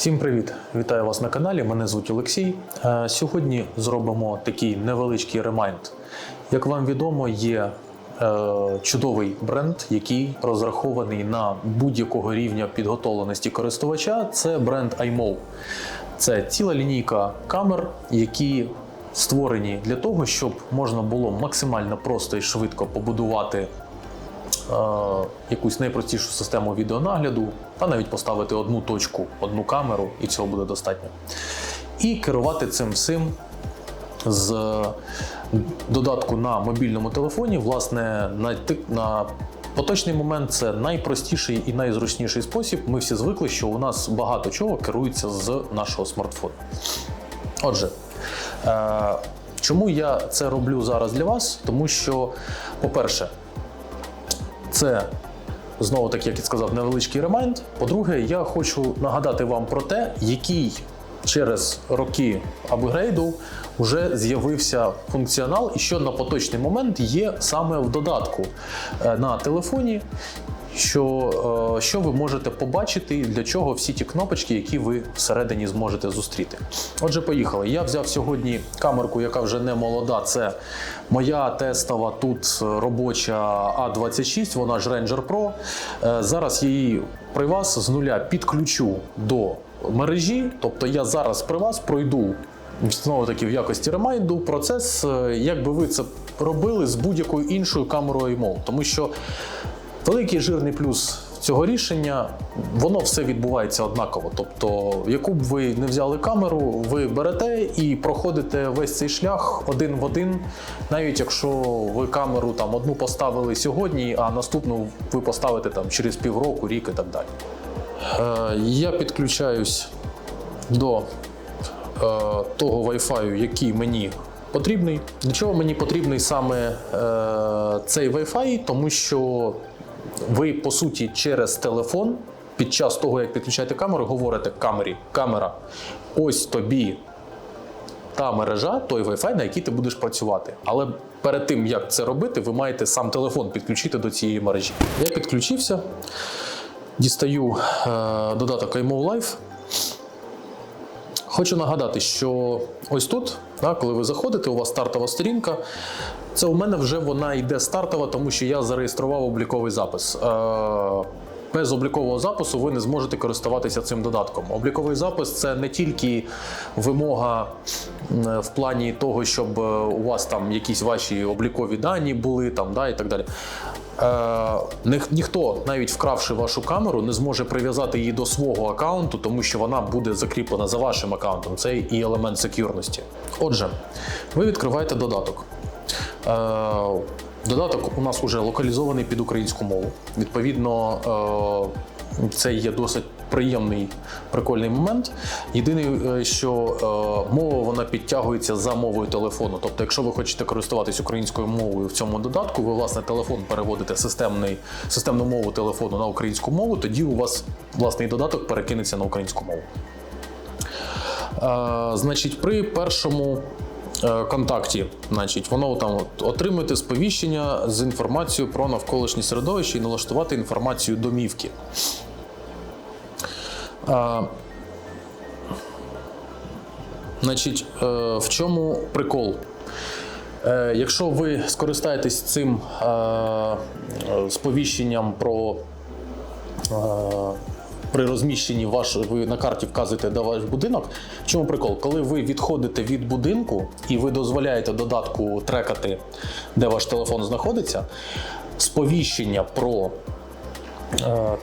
Всім привіт! Вітаю вас на каналі. Мене звуть Олексій. Е, Сьогодні зробимо такий невеличкий ремайнд. Як вам відомо, є е, чудовий бренд, який розрахований на будь-якого рівня підготовленості користувача. Це бренд iMov. Це ціла лінійка камер, які створені для того, щоб можна було максимально просто і швидко побудувати якусь найпростішу систему відеонагляду, та навіть поставити одну точку, одну камеру, і цього буде достатньо. І керувати цим всім з додатку на мобільному телефоні, власне, на, на поточний момент це найпростіший і найзручніший спосіб. Ми всі звикли, що у нас багато чого керується з нашого смартфону. Отже, е, чому я це роблю зараз для вас? Тому що, по-перше, це знову таки, як я сказав, невеличкий ремайнд. По-друге, я хочу нагадати вам про те, який через роки апгрейду вже з'явився функціонал, і що на поточний момент є саме в додатку е, на телефоні. Що, е, що ви можете побачити, і для чого всі ті кнопочки, які ви всередині зможете зустріти. Отже, поїхали. Я взяв сьогодні камерку, яка вже не молода. Це моя тестова тут робоча А26, вона ж Ranger Pro. Е, Зараз її при вас з нуля підключу до мережі. Тобто я зараз при вас пройду знову таки в якості ремайнду процес, е, як би ви це робили з будь-якою іншою камерою iMov. Тому що Великий жирний плюс цього рішення воно все відбувається однаково. Тобто, яку б ви не взяли камеру, ви берете і проходите весь цей шлях один в один, навіть якщо ви камеру там одну поставили сьогодні, а наступну ви поставите там через півроку, рік і так далі. Е, я підключаюсь до е, того Wi-Fi, який мені потрібний. Для чого мені потрібний саме е, цей Wi-Fi? Тому що ви, по суті, через телефон під час того, як підключаєте камеру, говорите камері, камера, ось тобі та мережа, той Wi-Fi, на якій ти будеш працювати. Але перед тим, як це робити, ви маєте сам телефон підключити до цієї мережі. Я підключився, дістаю е, додаток iMove Live. Хочу нагадати, що ось тут, да, коли ви заходите, у вас стартова сторінка. Це у мене вже вона йде стартова, тому що я зареєстрував обліковий запис. Е, без облікового запису ви не зможете користуватися цим додатком. Обліковий запис це не тільки вимога в плані того, щоб е, у вас там якісь ваші облікові дані були там, да, і так далі. Е, ніх- ніхто, навіть вкравши вашу камеру, не зможе прив'язати її до свого аккаунту, тому що вона буде закріплена за вашим аккаунтом. Це і елемент секюрності. Отже, ви відкриваєте додаток. Е, Додаток у нас вже локалізований під українську мову. Відповідно, е, це є досить приємний прикольний момент. Єдине, е, що е, мова вона підтягується за мовою телефону. Тобто, якщо ви хочете користуватись українською мовою в цьому додатку, ви власне телефон переводите системний, системну мову телефону на українську мову, тоді у вас власний додаток перекинеться на українську мову. Е, значить, при першому контакті, значить, воно там от, отримуєте сповіщення з інформацією про навколишнє середовище і налаштувати інформацію домівки. Е, Значить, е, в чому прикол? Е, Якщо ви скористаєтесь цим е, сповіщенням про при розміщенні ваш, ви на карті вказуєте де ваш будинок. В чому прикол? Коли ви відходите від будинку і ви дозволяєте додатку трекати, де ваш телефон знаходиться, сповіщення про е,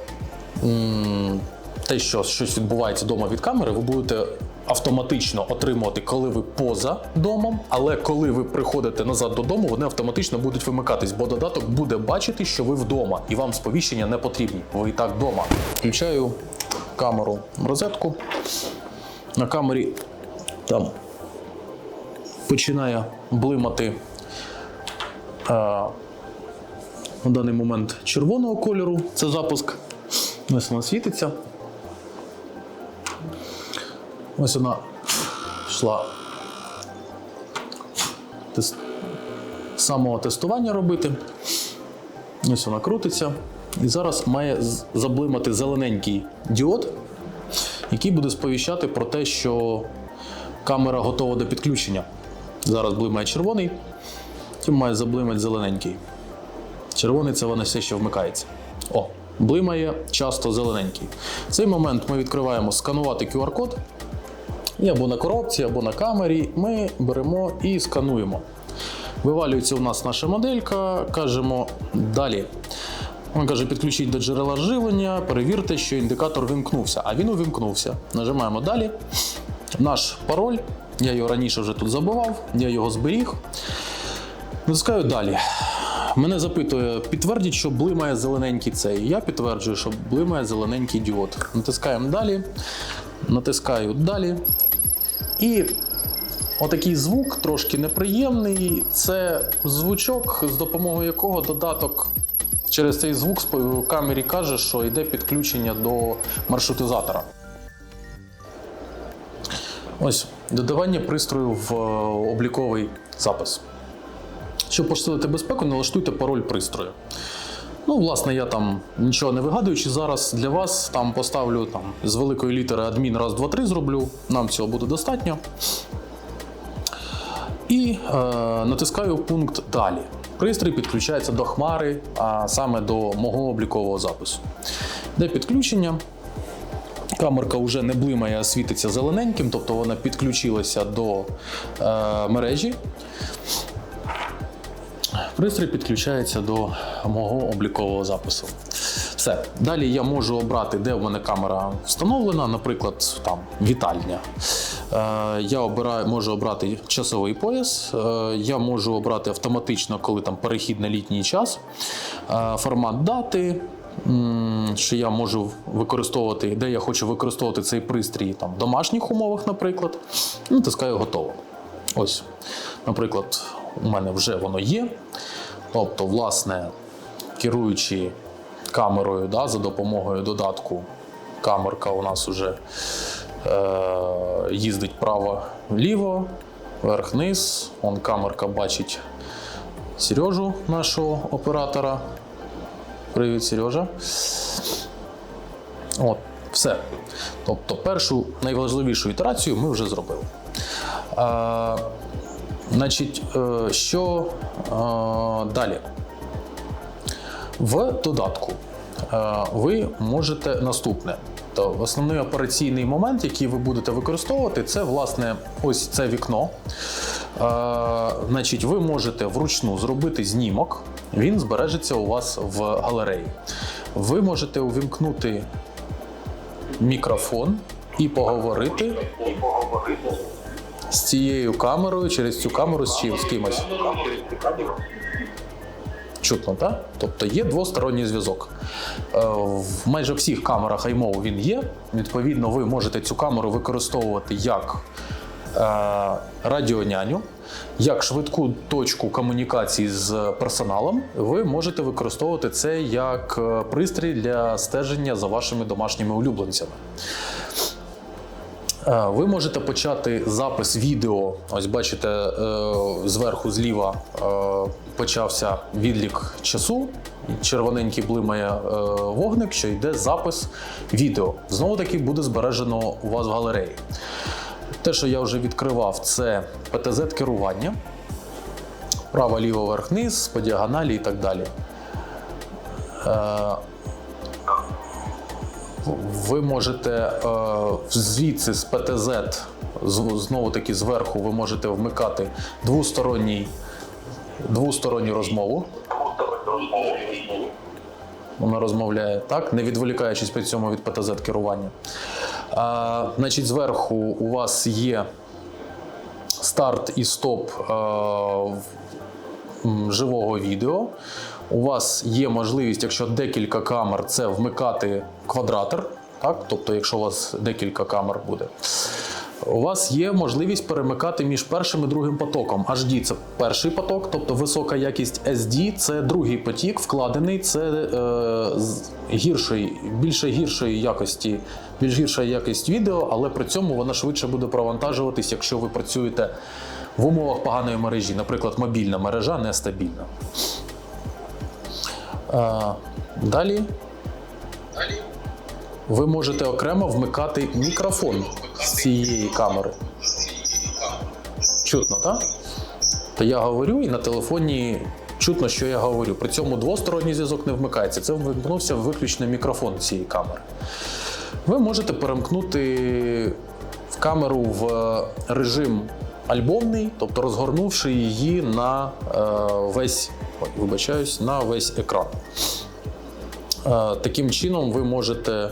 те, що щось відбувається вдома від камери, ви будете автоматично отримувати, коли ви поза домом, але коли ви приходите назад додому, вони автоматично будуть вимикатись, бо додаток буде бачити, що ви вдома, і вам сповіщення не потрібні. Ви і так вдома. Включаю камеру розетку. На камері там починає блимати е, на даний момент червоного кольору. Це запуск. Ось вона світиться. Ось вона йшла тест... самого тестування робити. Ось вона крутиться. І зараз має заблимати зелененький діод. який буде сповіщати про те, що камера готова до підключення. Зараз блимає червоний, потім має заблимати зелененький. Червоний це воно все ще вмикається. О, блимає часто зелененький. В цей момент ми відкриваємо сканувати QR-код. І або на коробці, або на камері. Ми беремо і скануємо. Вивалюється у нас наша моделька, кажемо далі. Він каже, підключіть до джерела живлення, перевірте, що індикатор вимкнувся. А він увімкнувся. Нажимаємо далі. Наш пароль. Я його раніше вже тут забував, я його зберіг. Натискаю далі. Мене запитує, підтвердіть, що блимає зелененький цей. Я підтверджую, що блимає зелененький діод. Натискаємо далі, натискаю далі. І отакий звук трошки неприємний. Це звучок, з допомогою якого додаток через цей звук в камері каже, що йде підключення до маршрутизатора. Ось додавання пристрою в е, обліковий запис. Щоб посилити безпеку, налаштуйте пароль пристрою. Ну, власне, я там нічого не вигадуючи, зараз для вас там поставлю там, з великої літери адмін раз, два, три зроблю. Нам цього буде достатньо. І е, натискаю пункт Далі. Пристрій підключається до хмари, а саме до мого облікового запису. Де підключення? Камерка вже не блимає, а світиться зелененьким, тобто вона підключилася до е, мережі. Пристрій підключається до мого облікового запису. Все. Далі я можу обрати, де в мене камера встановлена, наприклад, там вітальня. Е, я обираю, можу обрати часовий пояс, е, я можу обрати автоматично, коли там перехід на літній час, е, формат дати. Що я можу використовувати, де я хочу використовувати цей пристрій там, в домашніх умовах, наприклад. Натискаю готово. Ось, наприклад, у мене вже воно є. Тобто, власне, керуючи камерою да, за допомогою додатку, камерка у нас вже е, їздить право-ліво, вверх-вниз. Он камерка бачить Сережу, нашого оператора. Привіт, Сережа. От, все. Тобто, першу найважливішу ітерацію ми вже зробили. Е, значить, е, що е, далі? В додатку е, ви можете наступне. То основний операційний момент, який ви будете використовувати, це власне ось це вікно. Е, значить, ви можете вручну зробити знімок, він збережеться у вас в галереї. Ви можете увімкнути мікрофон і поговорити з цією камерою через цю камеру з чим з кимось. Чутно, так? Тобто є двосторонній зв'язок. Е, В майже всіх камерах iMov він є. Відповідно, ви можете цю камеру використовувати як е, радіоняню, як швидку точку комунікації з персоналом. Ви можете використовувати це як е, пристрій для стеження за вашими домашніми улюбленцями. Е, Ви можете почати запис відео. Ось бачите, е, зверху зліва е, почався відлік часу. Червоненький блимає вогник, що йде запис відео. Знову таки буде збережено у вас в галереї. Те, що я вже відкривав, це ПТЗ керування. Право, ліво, верх, низ, по діагоналі і так далі. Е, ви можете е, звідси з ПТЗ, знову таки зверху, ви можете вмикати двосторонній, двосторонню розмову. Вона розмовляє так, не відволікаючись при цьому від ПТЗ керування. А, значить, зверху у вас є старт і стоп е, в- м, живого відео. У вас є можливість, якщо декілька камер, це вмикати квадратор. Так? Тобто, якщо у вас декілька камер буде. У вас є можливість перемикати між першим і другим потоком. HD – це перший поток, тобто висока якість SD – це другий потік, вкладений, це е, з гіршої, більше гіршої якості, більш гірша якість відео, але при цьому вона швидше буде провантажуватись, якщо ви працюєте в умовах поганої мережі. Наприклад, мобільна мережа нестабільна. Е, далі. ви можете окремо вмикати мікрофон з цієї камери. Чутно, так? То я говорю, і на телефоні чутно, що я говорю. При цьому двосторонній зв'язок не вмикається. Це вимкнувся виключно мікрофон цієї камери. Ви можете перемкнути в камеру в режим альбомний, тобто розгорнувши її на е, весь, вибачаюсь, на весь екран. Е, таким чином ви можете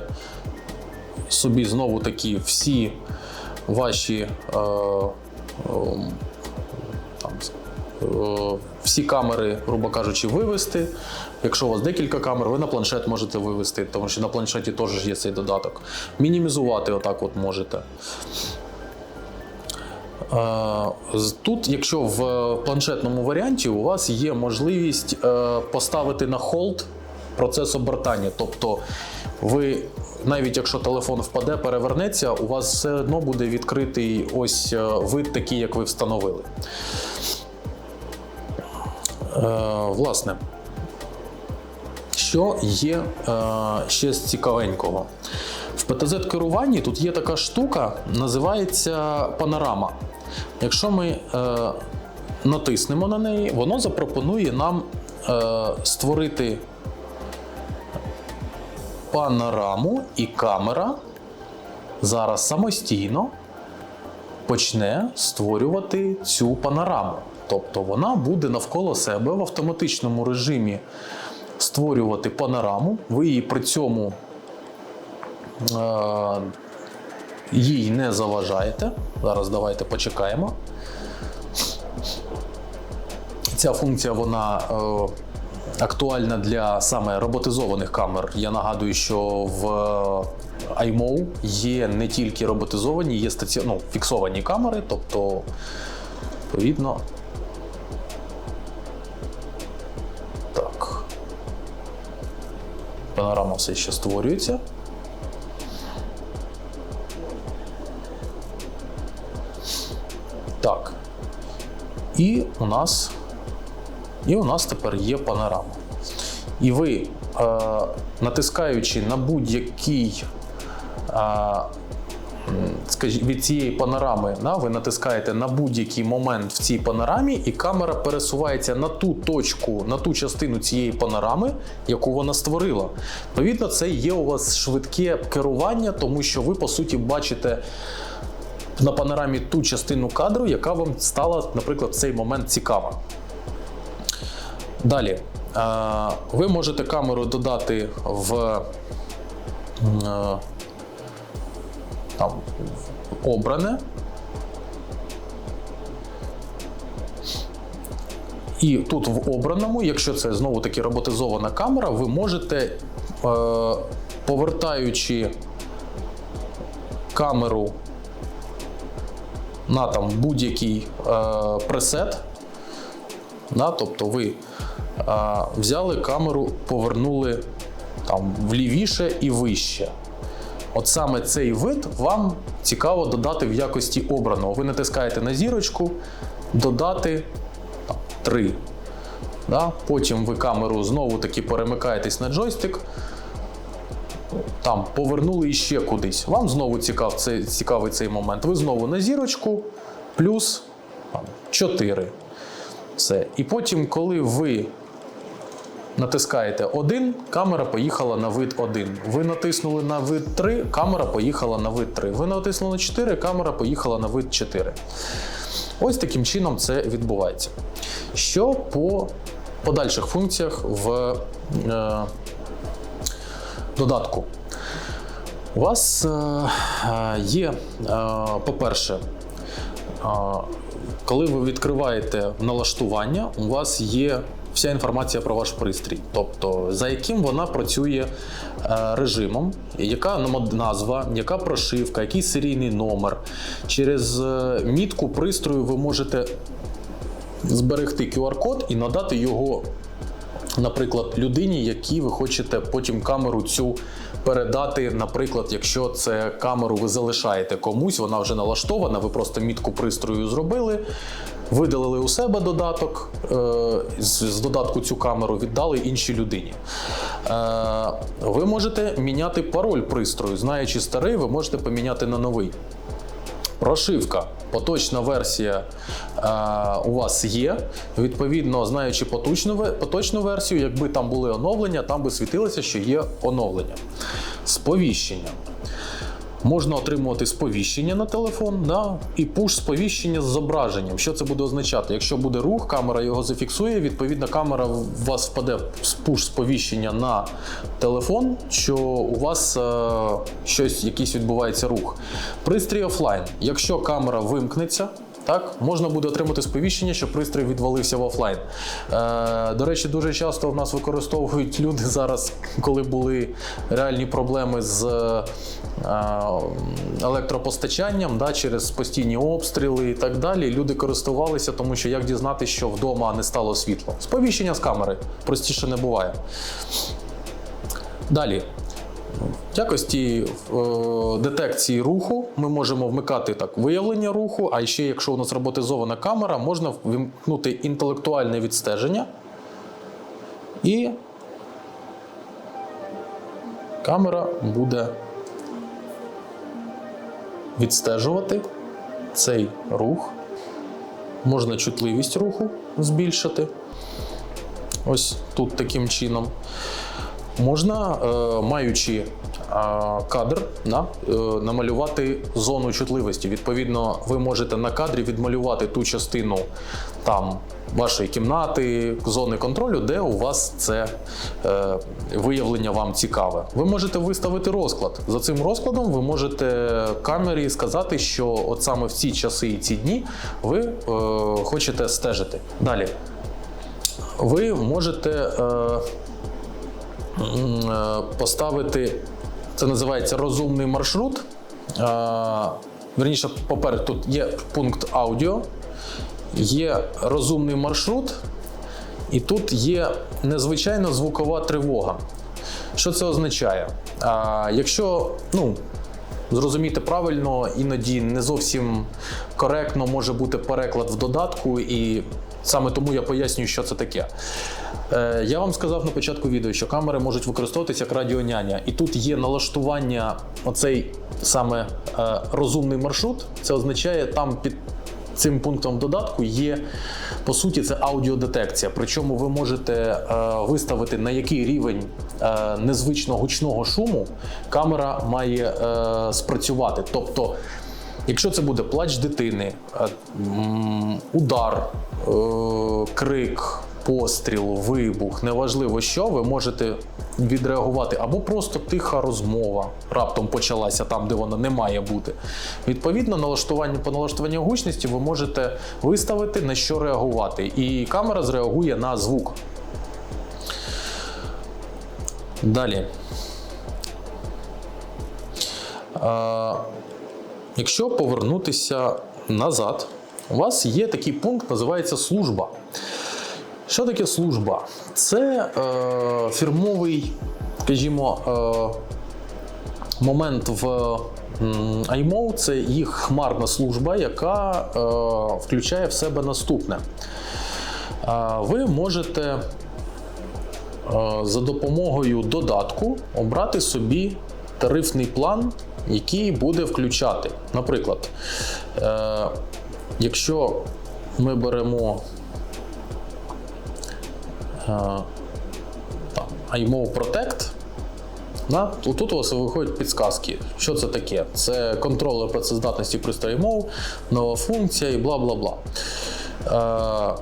собі знову таки всі ваші е, ем, там, е, всі камери, грубо кажучи, вивести. Якщо у вас декілька камер, ви на планшет можете вивести, тому що на планшеті теж є цей додаток. Мінімізувати отак от можете. Тут, якщо в планшетному варіанті, у вас є можливість е, поставити на холд процес обертання. Тобто ви, навіть якщо телефон впаде, перевернеться, у вас все одно буде відкритий ось е, вид такий, як ви встановили. Е, Власне, що є ще з цікавенького? В ПТЗ-керуванні тут є така штука, називається панорама. Якщо ми е, натиснемо на неї, воно запропонує нам е, створити панораму, і камера зараз самостійно почне створювати цю панораму. Тобто вона буде навколо себе в автоматичному режимі створювати панораму. Ви її при цьому їй не заважаєте. Зараз давайте почекаємо. Ця функція вона е, актуальна для саме роботизованих камер. Я нагадую, що в iMO є не тільки роботизовані, є стаці... ну, фіксовані камери, тобто, відповідно. Так. Панорама все ще створюється. Так. І у нас і у нас тепер є панорама. І ви, е, натискаючи на будь-який е, м, скажі- від цієї панорами, да, ви натискаєте на будь-який момент в цій панорамі, і камера пересувається на ту точку, на ту частину цієї панорами, яку вона створила. Відповідно, це є у вас швидке керування, тому що ви, по суті, бачите на панорамі ту частину кадру, яка вам стала, наприклад, в цей момент цікава. Далі. Ви можете камеру додати в е, там, обране. І тут в обраному, якщо це знову таки роботизована камера, ви можете, е, повертаючи камеру на там будь-який е, пресет, да, тобто ви е, взяли камеру, повернули там влівіше і вище. От саме цей вид вам цікаво додати в якості обраного. Ви натискаєте на зірочку, додати там, 3. Да? Потім ви камеру знову таки перемикаєтесь на джойстик. Там повернули іще кудись. Вам знову цікав, цей, цікавий цей момент. Ви знову на зірочку, плюс там, 4. Все. І потім, коли ви натискаєте 1, камера поїхала на вид 1. Ви натиснули на вид 3, камера поїхала на вид 3. Ви натиснули на 4, камера поїхала на вид 4. Ось таким чином це відбувається. Що по подальших функціях в е, додатку? У вас е, е, є, е, по-перше, коли ви відкриваєте налаштування, у вас є вся інформація про ваш пристрій, тобто за яким вона працює режимом, яка назва, яка прошивка, який серійний номер. Через мітку пристрою ви можете зберегти QR-код і надати його наприклад, людині, якій ви хочете потім камеру цю передати. Наприклад, якщо це камеру ви залишаєте комусь, вона вже налаштована, ви просто мітку пристрою зробили. Видалили у себе додаток, е, з додатку цю камеру віддали іншій людині. Е, ви можете міняти пароль пристрою. Знаючи старий, ви можете поміняти на новий. Прошивка. Поточна версія е, у вас є. Відповідно, знаючи поточну, поточну версію, якби там були оновлення, там би світилося, що є оновлення. Сповіщення. Можна отримувати сповіщення на телефон да, і пуш-сповіщення з зображенням. Що це буде означати? Якщо буде рух, камера його зафіксує, відповідно, камера у вас впаде з пуш-сповіщення на телефон, що у вас е, щось, якийсь відбувається рух. Пристрій офлайн. Якщо камера вимкнеться, так, можна буде отримати сповіщення, що пристрій відвалився в офлайн. Е, до речі, дуже часто в нас використовують люди зараз, коли були реальні проблеми з е, електропостачанням да, через постійні обстріли і так далі. Люди користувалися, тому що як дізнатися, що вдома не стало світло. Сповіщення з камери простіше не буває. Далі. В якості е, детекції руху ми можемо вмикати так виявлення руху, а ще якщо у нас роботизована камера, можна вимкнути інтелектуальне відстеження. І камера буде відстежувати цей рух. Можна чутливість руху збільшити. Ось тут таким чином. Можна, е, маючи е, кадр, е, намалювати зону чутливості. Відповідно, ви можете на кадрі відмалювати ту частину там вашої кімнати, зони контролю, де у вас це виявлення вам цікаве. Ви можете виставити розклад. За цим розкладом ви можете камері сказати, що от саме в ці часи і ці дні ви хочете стежити. Далі. Ви можете. Е, е, поставити, це називається розумний маршрут. Е, Верніше, поперед тут є пункт аудіо, є розумний маршрут, і тут є незвичайна звукова тривога. Що це означає? А, якщо ну, зрозуміти правильно, іноді не зовсім коректно може бути переклад в додатку, і саме тому я пояснюю, що це таке. Е, я вам сказав на початку відео, що камери можуть використовуватися як радіоняня, і тут є налаштування, оцей саме е, розумний маршрут. Це означає, там під цим пунктом додатку є по суті це аудіодетекція. Причому ви можете е, виставити на який рівень е, незвично гучного шуму камера має е, спрацювати. Тобто, якщо це буде плач дитини, е, удар, е, крик. Постріл, вибух, неважливо що, ви можете відреагувати, або просто тиха розмова раптом почалася там, де вона не має бути. Відповідно, налаштування по налаштуванню гучності ви можете виставити на що реагувати, і камера зреагує на звук. Далі. Якщо повернутися назад, у вас є такий пункт, називається служба. Що таке служба? Це е, фірмовий, скажімо, е, момент в iMO, це їх хмарна служба, яка е, включає в себе наступне. Е, ви можете е, за допомогою додатку обрати собі тарифний план, який буде включати. Наприклад, е, якщо ми беремо е, iMove Protect. Да? Тут у вас виходять підсказки. Що це таке? Це контролер працездатності пристрою мов, нова функція і бла бла бла. Е,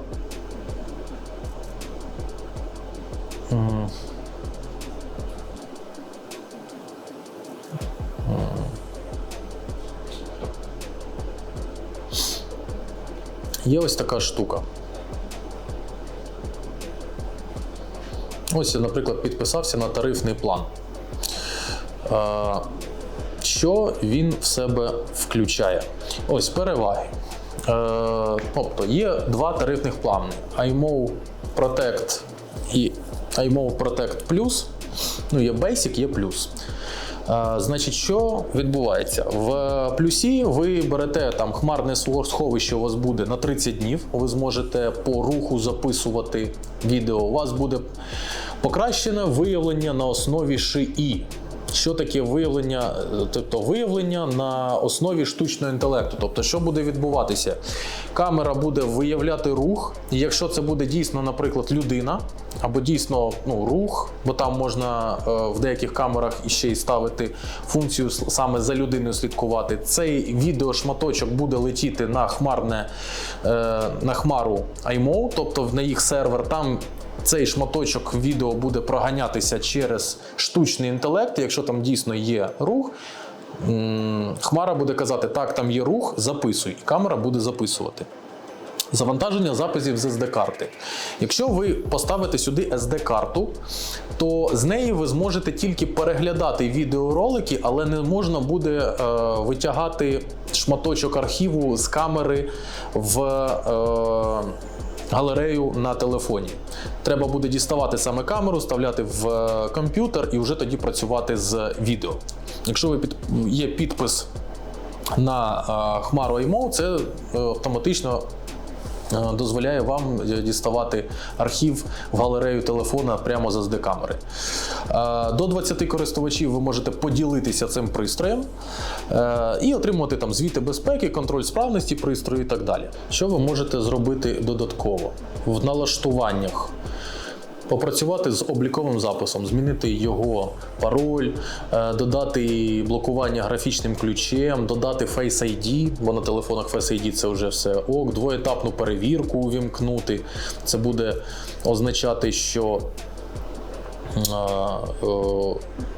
Є ось така штука. Ось я, наприклад, підписався на тарифний план. Що він в себе включає? Ось переваги. Е, Тобто є два тарифних плани: iMove Protect і iMove Protect Plus. Ну, є Basic, є Plus. Значить, що відбувається? В плюсі ви берете там хмарне сховище у вас буде на 30 днів. Ви зможете по руху записувати відео. У вас буде Покращене виявлення на основі ШИІ. Що таке виявлення, е, тобто виявлення на основі штучного інтелекту? Тобто, що буде відбуватися? Камера буде виявляти рух, і якщо це буде дійсно, наприклад, людина, або дійсно ну, рух, бо там можна е, в деяких камерах іще й ставити функцію саме за людиною слідкувати. Цей відеошматочок буде летіти на хмарне е, на хмару iMO, тобто на їх сервер. Там цей шматочок відео буде проганятися через штучний інтелект. Якщо там дійсно є рух, Хмара буде казати, так, там є рух, записуй. Камера буде записувати. Завантаження записів з SD-карти. Якщо ви поставите сюди SD-карту, то з неї ви зможете тільки переглядати відеоролики, але не можна буде е, витягати шматочок архіву з камери в е, галерею на телефоні. Треба буде діставати саме камеру, вставляти в е, комп'ютер і вже тоді працювати з відео. Якщо ви під, є підпис на е, хмару iMO, це е, автоматично дозволяє вам е, діставати архів в галерею телефона прямо з SD-камери. Е, До 20 користувачів ви можете поділитися цим пристроєм е, і отримувати там звіти безпеки, контроль справності пристрою і так далі. Що ви можете зробити додатково в налаштуваннях? Попрацювати з обліковим записом, змінити його пароль, е, додати блокування графічним ключем, додати Face ID, бо на телефонах Face ID це вже все ок, двоетапну перевірку увімкнути. Це буде означати, що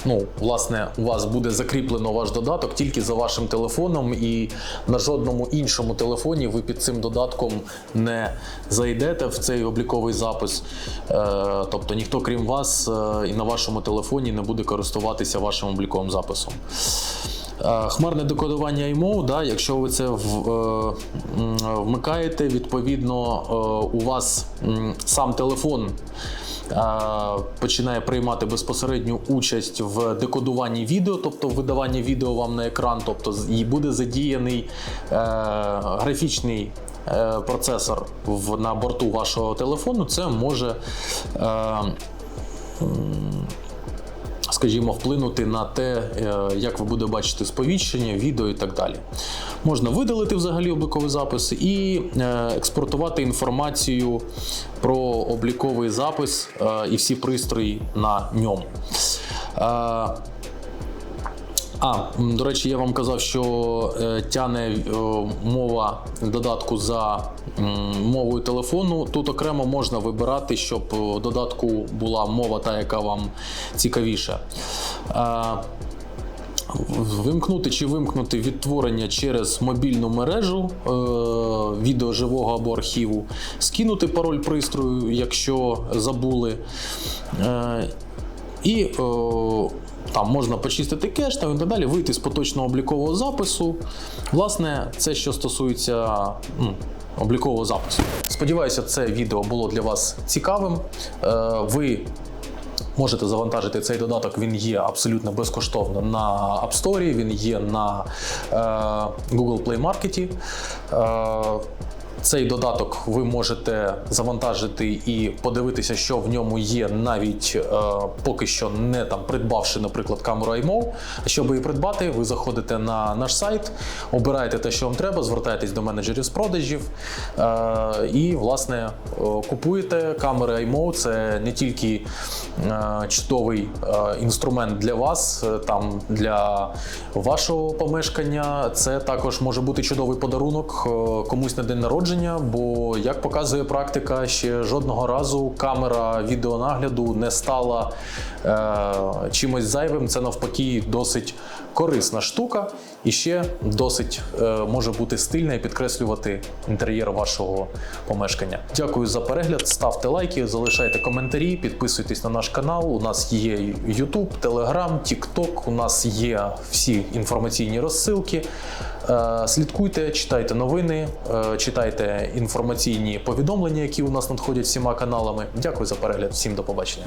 ну, власне, у вас буде закріплено ваш додаток тільки за вашим телефоном, і на жодному іншому телефоні ви під цим додатком не зайдете в цей обліковий запис. Е, Тобто ніхто, крім вас, е, і на вашому телефоні не буде користуватися вашим обліковим записом. Е, Хмарне декодування IMO, да, якщо ви це в, е, вмикаєте, відповідно е, у вас сам телефон е, починає приймати безпосередню участь в декодуванні відео, тобто видаванні відео вам на екран, тобто і буде задіяний е, графічний е, процесор на борту вашого телефону. Це може. Е, скажімо, вплинути на те, е, як ви будете бачити сповіщення, відео і так далі. Можна видалити взагалі обліковий записи і е, експортувати інформацію про обліковий запис е, і всі пристрої на ньому. Е, а, до речі, я вам казав, що е, тяне е, мова додатку за мовою телефону. Тут окремо можна вибирати, щоб у додатку була мова та, яка вам цікавіша. Е, Вимкнути чи вимкнути відтворення через мобільну мережу е, відео живого або архіву, скинути пароль пристрою, якщо забули. Е, і е, там можна почистити кеш там і так далі, вийти з поточного облікового запису. Власне, це що стосується м, облікового запису. Сподіваюся, це відео було для вас цікавим. Е, ви Можете завантажити цей додаток, він є абсолютно безкоштовно на App Store, він є на е, Google Play Market. Е, цей додаток ви можете завантажити і подивитися, що в ньому є, навіть е, поки що не там придбавши, наприклад, камеру iMO. А щоб її придбати, ви заходите на наш сайт, обираєте те, що вам треба, звертаєтесь до менеджерів з продажів е, і, власне, е, купуєте камери iMO. Це не тільки е, чудовий е, інструмент для вас, е, там для вашого помешкання. Це також може бути чудовий подарунок е, комусь на день народження, бо як показує практика, ще жодного разу камера відеонагляду не стала е, чимось зайвим. Це навпаки досить корисна штука і ще досить е, може бути стильна і підкреслювати інтер'єр вашого помешкання. Дякую за перегляд. Ставте лайки, залишайте коментарі, підписуйтесь на наш канал. У нас є YouTube, Telegram, TikTok, У нас є всі інформаційні розсилки. Е, Слідкуйте, читайте новини, е, читайте інформаційні повідомлення, які у нас надходять всіма каналами. Дякую за перегляд. Всім до побачення.